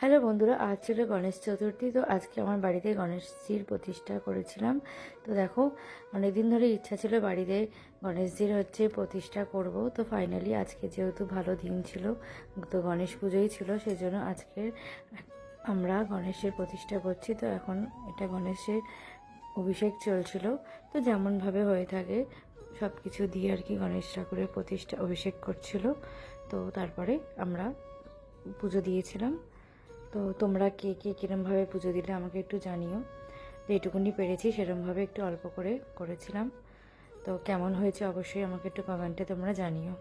Hello বন্ধুরা, আজ ছিল গণেশ চতুর্থী, তো আজকে আমার বাড়িতে গণেশজির প্রতিষ্ঠা করেছিলাম। তো দেখো, অনেকদিন ধরে ইচ্ছা ছিল বাড়িতে গণেশজির হচ্ছে প্রতিষ্ঠা করব। তো ফাইনালি আজকে যেহেতু ভালো দিন ছিল, তো গণেশ পুজোই ছিল সেই জন্য আজকে আমরা গণেশের প্রতিষ্ঠা করছি। তো এখন এটা গণেশের অভিষেক চলছিল। তো যেমনভাবে হয়ে থাকে সব কিছু দিয়ে আর কি গণেশ ঠাকুরের প্রতিষ্ঠা অভিষেক করছিল। তো তারপরে আমরা পুজো দিয়েছিলাম। তো তোমরা কে কে কীরমভাবে পুজো দিলে আমাকে একটু জানিও। যেটুকুনি পেরেছি সেরমভাবে একটু অল্প করে করেছিলাম। তো কেমন হয়েছে অবশ্যই আমাকে একটু কমেন্টে তোমরা জানিও।